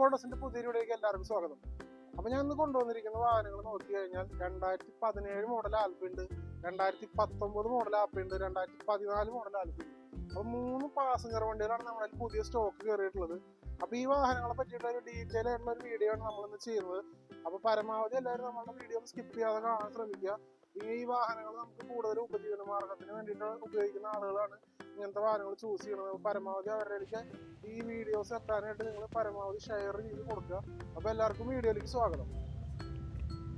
മോട്ടോസിന്റെ പുതിയ വീഡിയോയിലേക്ക് എല്ലാവർക്കും സ്വാഗതം. അപ്പൊ ഞാൻ ഇന്ന് കൊണ്ടുവന്നിരിക്കുന്ന വാഹനങ്ങൾ നോക്കി കഴിഞ്ഞാൽ രണ്ടായിരത്തി പതിനേഴ് മോഡൽ ആൽപ്പുണ്ട് രണ്ടായിരത്തി പത്തൊമ്പത് മോഡൽ ആപ്പുണ്ട് രണ്ടായിരത്തി പതിനാല് മോഡൽ ആൽപ്പുണ്ട് അപ്പൊ മൂന്ന് പാസഞ്ചർ വണ്ടികളാണ് നമ്മുടെ പുതിയ സ്റ്റോക്ക് കയറിയിട്ടുള്ളത്. അപ്പൊ ഈ വാഹനങ്ങളെ പറ്റിയിട്ട് ഒരു ഡീറ്റെയിൽ ആയിട്ടുള്ള ഒരു വീഡിയോ ആണ് നമ്മൾ ഇന്ന് ചെയ്യുന്നത്. അപ്പൊ പരമാവധി എല്ലാവരും നമ്മളുടെ വീഡിയോ സ്കിപ്പ് ചെയ്യാതെ കാണാൻ ശ്രമിക്കുക. ഈ വാഹനങ്ങൾ നമുക്ക് കൂടുതൽ ഉപജീവന മാർഗത്തിന് വേണ്ടിയിട്ട് ഉപയോഗിക്കുന്ന ആളുകളാണ് ഇങ്ങനത്തെ വാഹനങ്ങൾ ചൂസ് ചെയ്യണത് പരമാവധി അവരിലേക്ക് ഈ വീഡിയോസ് എത്താനായിട്ട് നിങ്ങൾ പരമാവധി ഷെയർ ചെയ്ത് കൊടുക്കുക. അപ്പൊ എല്ലാവർക്കും വീഡിയോയിലേക്ക് സ്വാഗതം.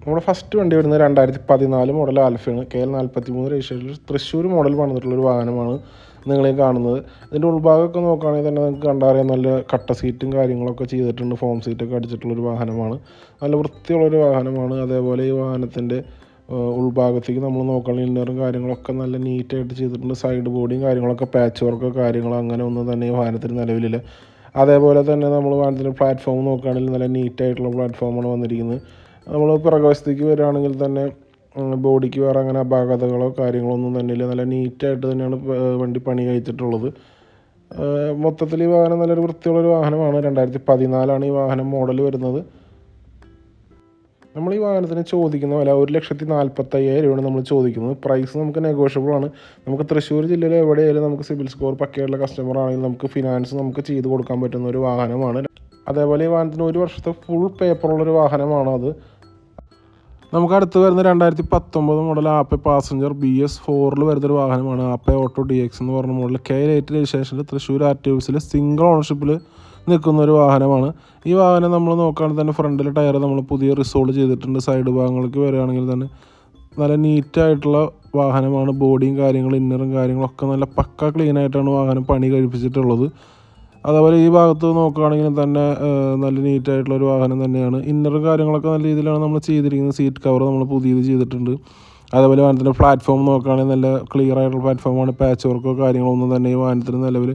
നമ്മുടെ ഫസ്റ്റ് വണ്ടി വരുന്നത് രണ്ടായിരത്തി പതിനാല് മോഡൽ ആൽഫയാണ് കെ എൽ നാൽപ്പത്തി മൂന്ന് രജിസ്ട്രേഷൻ തൃശ്ശൂർ മോഡൽ പണിതിട്ടുള്ള ഒരു വാഹനമാണ് നിങ്ങളീ കാണുന്നത്. ഇതിന്റെ ഉൾഭാഗമൊക്കെ നോക്കുകയാണെങ്കിൽ തന്നെ നിങ്ങൾക്ക് കണ്ടറിയാം നല്ല കട്ട സീറ്റും കാര്യങ്ങളൊക്കെ ചെയ്തിട്ടുണ്ട് ഫോം സീറ്റൊക്കെ അടിച്ചിട്ടുള്ളൊരു വാഹനമാണ്. നല്ല വൃത്തിയുള്ളൊരു വാഹനമാണ്. അതേപോലെ ഈ വാഹനത്തിന്റെ ഉൾഭാഗത്തേക്ക് നമ്മൾ നോക്കണം ഇന്നറും കാര്യങ്ങളൊക്കെ നല്ല നീറ്റായിട്ട് ചെയ്തിട്ടുണ്ട്. സൈഡ് ബോഡിയും കാര്യങ്ങളൊക്കെ പാച്ച് വർക്കോ കാര്യങ്ങളോ അങ്ങനെ ഒന്നും തന്നെ വാഹനത്തിന് നിലവിലില്ല. അതേപോലെ തന്നെ നമ്മൾ വാഹനത്തിന്റെ പ്ലാറ്റ്ഫോം നോക്കുകയാണെങ്കിൽ നല്ല നീറ്റായിട്ടുള്ള പ്ലാറ്റ്ഫോമാണ് വന്നിരിക്കുന്നത്. നമ്മൾ പിറകുവശത്തേക്ക് വരികയാണെങ്കിൽ തന്നെ ബോഡിക്ക് വേറെ അങ്ങനെ അപാകതകളോ കാര്യങ്ങളോ ഒന്നും തന്നെ ഇല്ല. നല്ല നീറ്റായിട്ട് തന്നെയാണ് വണ്ടി പണി കഴിച്ചിട്ടുള്ളത്. മൊത്തത്തിൽ ഈ വാഹനം നല്ലൊരു വൃത്തിയുള്ളൊരു വാഹനമാണ്. രണ്ടായിരത്തി പതിനാലാണ് ഈ വാഹനം മോഡൽ വരുന്നത്. നമ്മൾ ഈ വാഹനത്തിന് ചോദിക്കുന്ന വില ഒരു ലക്ഷത്തി നാൽപ്പത്തയ്യായിരം രൂപയാണ് നമ്മൾ ചോദിക്കുന്നത്. പ്രൈസ് നമുക്ക് നെഗോഷ്യബിൾ ആണ്. നമുക്ക് തൃശ്ശൂർ ജില്ലയിൽ എവിടെയായാലും നമുക്ക് സിവിൽ സ്കോർ പക്കയുള്ള കസ്റ്റമർ ആണെങ്കിൽ നമുക്ക് ഫിനാൻസ് നമുക്ക് ചെയ്ത് കൊടുക്കാൻ പറ്റുന്ന ഒരു വാഹനമാണ്. അതേപോലെ ഈ വാഹനത്തിന് ഒരു വർഷത്തെ ഫുൾ പേപ്പറുള്ളൊരു വാഹനമാണ് അത്. നമുക്ക് അടുത്ത് വരുന്ന രണ്ടായിരത്തി പത്തൊമ്പത് model Ape passenger B S ഫോറിൽ വരുന്നൊരു വാഹനമാണ്. ആപ്പെ ഓട്ടോ ഡി എക്സ് എന്ന് പറഞ്ഞ മോഡൽ കെ എയ്റ്റ് രജിസ്ട്രേഷനിൽ തൃശ്ശൂർ ആർ ടി ഓഫീസിൽ സിംഗിൾ ഓണർഷിപ്പിൽ നിൽക്കുന്ന ഒരു വാഹനമാണ്. ഈ വാഹനം നമ്മൾ നോക്കുകയാണെങ്കിൽ തന്നെ ഫ്രണ്ടിലെ ടയർ നമ്മൾ പുതിയ റിസോൾവ് ചെയ്തിട്ടുണ്ട്. സൈഡ് ഭാഗങ്ങൾക്ക് വരികയാണെങ്കിൽ തന്നെ നല്ല നീറ്റായിട്ടുള്ള വാഹനമാണ്. ബോഡിയും കാര്യങ്ങളും ഇന്നറും കാര്യങ്ങളൊക്കെ നല്ല പക്ക ക്ലീൻ ആയിട്ടാണ് വാഹനം പണി കഴിപ്പിച്ചിട്ടുള്ളത്. അതേപോലെ ഈ ഭാഗത്ത് നോക്കുകയാണെങ്കിൽ തന്നെ നല്ല നീറ്റായിട്ടുള്ള ഒരു വാഹനം തന്നെയാണ്. ഇന്നറും കാര്യങ്ങളൊക്കെ നല്ല രീതിയിലാണ് നമ്മൾ ചെയ്തിരിക്കുന്നത്. സീറ്റ് കവർ നമ്മൾ പുതിയത് ചെയ്തിട്ടുണ്ട്. അതേപോലെ വാഹനത്തിന്റെ പ്ലാറ്റ്ഫോം നോക്കുകയാണെങ്കിൽ നല്ല ക്ലിയർ ആയിട്ടുള്ള പ്ലാറ്റ്ഫോമാണ് പാച്ച് വർക്കോ കാര്യങ്ങളോ ഒന്നും തന്നെ ഈ വാഹനത്തിന് നിലവിൽ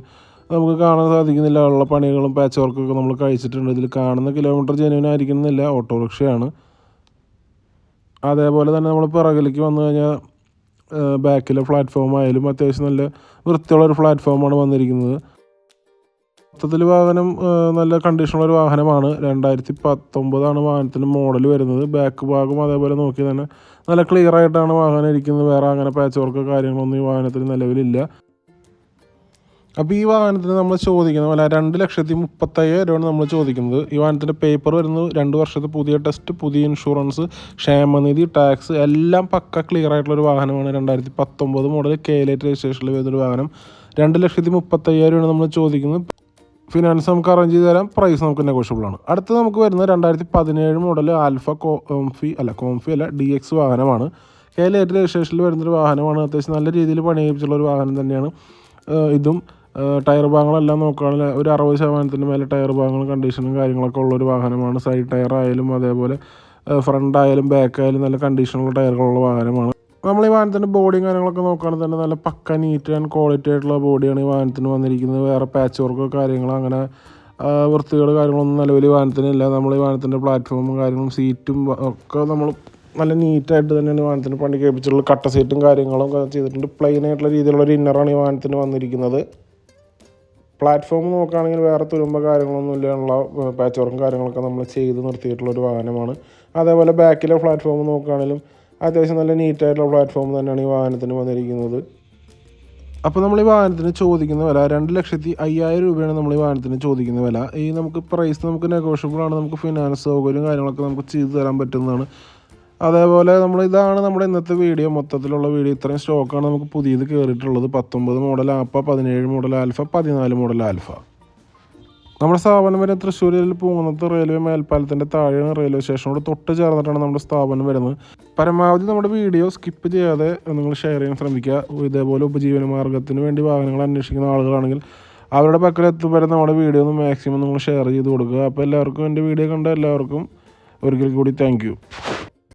നമുക്ക് കാണാൻ സാധിക്കുന്നില്ല. ഉള്ള പണികളും പാച്ച് വർക്കൊക്കെ നമ്മൾ കഴിച്ചിട്ടുണ്ട്. ഇതിൽ കാണുന്ന കിലോമീറ്റർ ജെന്യൂൻ ആയിരിക്കുന്നില്ല. ഓട്ടോറിക്ഷയാണ്. അതേപോലെ തന്നെ നമ്മൾ പിറകിലേക്ക് വന്നു കഴിഞ്ഞാൽ ബാക്കിലെ പ്ലാറ്റ്ഫോം ആയാലും അത്യാവശ്യം നല്ല വൃത്തിയുള്ളൊരു പ്ലാറ്റ്ഫോമാണ് വന്നിരിക്കുന്നത്. മൊത്തത്തിൽ വാഹനം നല്ല കണ്ടീഷനുള്ള ഒരു വാഹനമാണ്. രണ്ടായിരത്തി പത്തൊമ്പതാണ് വാഹനത്തിന് മോഡൽ വരുന്നത്. ബാക്ക് ഭാഗം അതേപോലെ നോക്കി തന്നെ നല്ല ക്ലിയർ ആയിട്ടാണ് വാഹനം ഇരിക്കുന്നത്. വേറെ അങ്ങനെ പാച്ച് വർക്ക് കാര്യങ്ങളൊന്നും ഈ വാഹനത്തിന് നിലവിലില്ല. അപ്പോൾ ഈ വാഹനത്തിന് നമ്മൾ ചോദിക്കുന്നത് പോലെ രണ്ട് ലക്ഷത്തി മുപ്പത്തയ്യായിരം രൂപയാണ് നമ്മൾ ചോദിക്കുന്നത്. ഈ വാഹനത്തിന്റെ പേപ്പർ വരുന്നത് രണ്ട് വർഷത്തെ പുതിയ ടെസ്റ്റ് പുതിയ ഇൻഷുറൻസ് ക്ഷേമനിധി ടാക്സ് എല്ലാം പക്ക ക്ലിയർ ആയിട്ടുള്ള ഒരു വാഹനമാണ്. രണ്ടായിരത്തി പത്തൊമ്പത് മോഡൽ കെ ലേറ്റ് രജിസ്ട്രേഷനിൽ വരുന്നൊരു വാഹനം. രണ്ട് ലക്ഷത്തി മുപ്പത്തയ്യായിരം രൂപയാണ് നമ്മൾ ചോദിക്കുന്നത്. ഫിനാൻസ് നമുക്ക് അറേഞ്ച് ചെയ്ത് തരാം. പ്രൈസ് നമുക്ക് നെഗോഷ്യബിൾ ആണ്. അടുത്ത് നമുക്ക് വരുന്നത് രണ്ടായിരത്തി പതിനേഴ് മോഡൽ ആൽഫ കോംഫി അല്ല കോംഫി അല്ല ഡി എക്സ് വാഹനമാണ്. കെ ലേറ്റ് രജിസ്ട്രേഷനിൽ വരുന്നൊരു വാഹനമാണ്. അത്യാവശ്യം നല്ല രീതിയിൽ പണിയിപ്പിച്ചുള്ള ഒരു വാഹനം തന്നെയാണ്. ഇതും ടയർ ഭാഗങ്ങളെല്ലാം നോക്കുകയാണെങ്കിൽ ഒരു അറുപത് ശതമാനത്തിന് മേലെ ടയർ ഭാഗങ്ങളും കണ്ടീഷനും കാര്യങ്ങളൊക്കെ ഉള്ളൊരു വാഹനമാണ്. സൈഡ് ടയർ ആയാലും അതേപോലെ ഫ്രണ്ട് ആയാലും ബാക്ക് ആയാലും നല്ല കണ്ടീഷനുള്ള ടയറുകളുള്ള വാഹനമാണ്. നമ്മൾ ഈ വാഹനത്തിന്റെ ബോഡിയും കാര്യങ്ങളൊക്കെ നോക്കുകയാണെങ്കിൽ തന്നെ നല്ല പക്ക നീറ്റ് ആൻഡ് ക്വാളിറ്റി ആയിട്ടുള്ള ബോഡിയാണ് ഈ വാഹനത്തിന് വന്നിരിക്കുന്നത്. വേറെ പാച്ച് വർക്കോ കാര്യങ്ങളോ അങ്ങനെ വൃത്തികൾ കാര്യങ്ങളൊന്നും നിലവിൽ ഈ വാഹനത്തിനില്ല. നമ്മൾ ഈ വാഹനത്തിന്റെ പ്ലാറ്റ്ഫോമും കാര്യങ്ങളും സീറ്റും ഒക്കെ നമ്മൾ നല്ല നീറ്റായിട്ട് തന്നെയാണ് വാഹനത്തിന് പണി കഴിപ്പിച്ചിട്ടുള്ളത് കട്ട സീറ്റും കാര്യങ്ങളും ചെയ്തിട്ടുണ്ട്. പ്ലെയിൻ ആയിട്ടുള്ള രീതിയിലുള്ള ഒരു ഇന്നറാണ് ഈ വാഹനത്തിന് വന്നിരിക്കുന്നത്. പ്ലാറ്റ്ഫോം നോക്കുകയാണെങ്കിൽ വേറെ തുരുമ്പ കാര്യങ്ങളൊന്നും ഇല്ലാനുള്ള പാച്ച് വർക്കും കാര്യങ്ങളൊക്കെ നമ്മൾ ചെയ്ത് നിർത്തിയിട്ടുള്ള ഒരു വാഹനമാണ്. അതേപോലെ ബാക്കിലെ പ്ലാറ്റ്ഫോം നോക്കുകയാണെങ്കിലും അത്യാവശ്യം നല്ല നീറ്റായിട്ടുള്ള പ്ലാറ്റ്ഫോം തന്നെയാണ് ഈ വാഹനത്തിന് വന്നിരിക്കുന്നത്. അപ്പോൾ നമ്മൾ ഈ വാഹനത്തിന് ചോദിക്കുന്ന വില രണ്ട് ലക്ഷത്തി അയ്യായിരം രൂപയാണ് നമ്മൾ ഈ വാഹനത്തിന് ചോദിക്കുന്ന വില. ഈ നമുക്ക് പ്രൈസ് നമുക്ക് നെഗോഷ്യബിൾ ആണ്. നമുക്ക് ഫിനാൻസ് സൗകര്യം കാര്യങ്ങളൊക്കെ നമുക്ക് ചെയ്തു തരാൻ പറ്റുന്നതാണ്. അതേപോലെ നമ്മൾ ഇതാണ് നമ്മുടെ ഇന്നത്തെ വീഡിയോ. മൊത്തത്തിലുള്ള വീഡിയോ ഇത്രയും സ്റ്റോക്കാണ് നമുക്ക് പുതിയത് കയറിയിട്ടുള്ളത് പത്തൊമ്പത് മോഡൽ ആപ്പ പതിനേഴ് മോഡൽ ആൽഫ പതിനാല് മോഡൽ ആൽഫ നമ്മുടെ സ്ഥാപനം വരെ തൃശ്ശൂരിൽ പൂങ്ങുന്നത്ത് റെയിൽവേ മേൽപ്പാലത്തിന്റെ താഴെയാണ്. റെയിൽവേ സ്റ്റേഷനോട് തൊട്ട് ചേർന്നിട്ടാണ് നമ്മുടെ സ്ഥാപനം വരുന്നത്. പരമാവധി നമ്മുടെ വീഡിയോ സ്കിപ്പ് ചെയ്യാതെ നിങ്ങൾ ഷെയർ ചെയ്യാൻ ശ്രമിക്കുക. ഇതേപോലെ ഉപജീവന മാർഗത്തിന് വേണ്ടി വാഹനങ്ങൾ അന്വേഷിക്കുന്ന ആളുകളാണെങ്കിൽ അവരുടെ പക്കൽ എത്തുവരെ നമ്മുടെ വീഡിയോ ഒന്ന് മാക്സിമം നിങ്ങൾ ഷെയർ ചെയ്ത് കൊടുക്കുക. അപ്പോൾ എല്ലാവർക്കും എന്റെ വീഡിയോ കണ്ട എല്ലാവർക്കും ഒരിക്കൽ കൂടി താങ്ക്